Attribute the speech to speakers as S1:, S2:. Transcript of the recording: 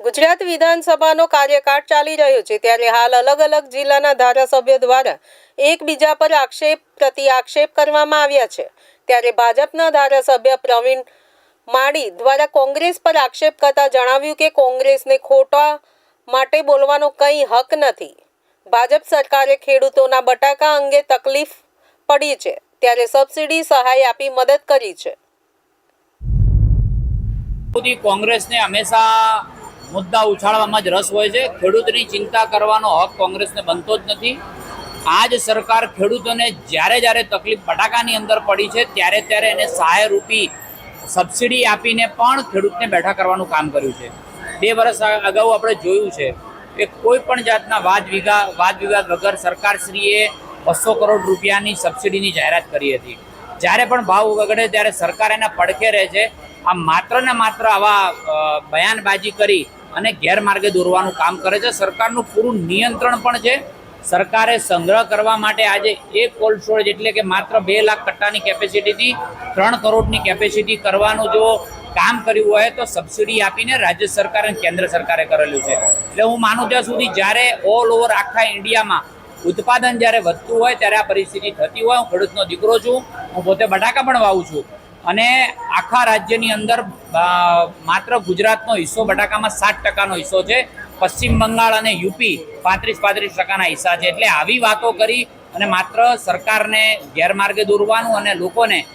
S1: ગુજરાત વિધાનસભાનો કાર્યકાળ ચાલી રહ્યો છે ત્યારે હાલ અલગ અલગ જિલ્લાના ધારાસભ્યો દ્વારા એકબીજા પર આક્ષેપ પ્રતિ આક્ષેપ કરવામાં આવ્યા છે. ત્યારે ભાજપના ધારાસભ્ય પ્રવીણ માળી દ્વારા કોંગ્રેસ પર આક્ષેપ કરતા જણાવ્યું કે કોંગ્રેસને ખોટા માટે બોલવાનો કંઈ હક નથી. ભાજપ સરકારે ખેડૂતોના બટાકા અંગે તકલીફ પડી છે, ત્યારે સબસિડી સહાય આપી મદદ કરી છે.
S2: સુધી કોંગ્રેસને હંમેશા મુદ્દા ઉછાળવામાં જ રસ હોય છે. ખેડૂતની ચિંતા કરવાનો હક કોંગ્રેસને બનતો જ નથી. આ જ સરકાર ખેડૂતોને જ્યારે જ્યારે તકલીફ બટાકાની અંદર પડી છે, ત્યારે ત્યારે એને સહાયરૂપી સબસિડી આપીને પણ ખેડૂતને બેઠા કરવાનું કામ કર્યું છે. બે વર્ષ અગાઉ આપણે જોયું છે કે કોઈ પણ જાતના વાદ વિગા વાદ વિવાદ વગર સરકારશ્રીએ બસો કરોડ રૂપિયાની સબસિડીની જાહેરાત કરી હતી. જ્યારે પણ ભાવ વગડે ત્યારે સરકાર એના પડખે રહે છે. આ માત્ર ને માત્ર આવા બયાનબાજી કરી અને ગેરમાર્ગે દોરવાનું કામ કરે છે. સરકારનું પૂરું નિયંત્રણ પણ છે. સરકારે સંગ્રહ કરવા માટે આજે એક કોલ્ડ સ્ટોરેજ એટલે કે માત્ર બે લાખ કટ્ટાની કેપેસિટીથી ત્રણ કરોડની કેપેસિટી કરવાનું જો કામ કર્યું હોય તો સબસિડી આપીને રાજ્ય સરકાર અને કેન્દ્ર સરકારે કરેલું છે. એટલે હું માનું ત્યાં સુધી જ્યારે ઓલ ઓવર આખા ઇન્ડિયામાં ઉત્પાદન જ્યારે વધતું હોય ત્યારે આ પરિસ્થિતિ થતી હોય, હું ખેડૂતનો દીકરો છું, હું પોતે બટાકા પણ વાવું છું. અને આખા રાજ્યની અંદર માત્ર ગુજરાતનો હિસ્સો બટાકામાં સાત ટકાનો હિસ્સો છે. પશ્ચિમ બંગાળ અને યુપી પાંત્રીસ પાંત્રીસ ટકાના હિસ્સા છે. એટલે આવી વાતો કરી અને માત્ર સરકારને ગેરમાર્ગે દોરવાનું અને લોકોને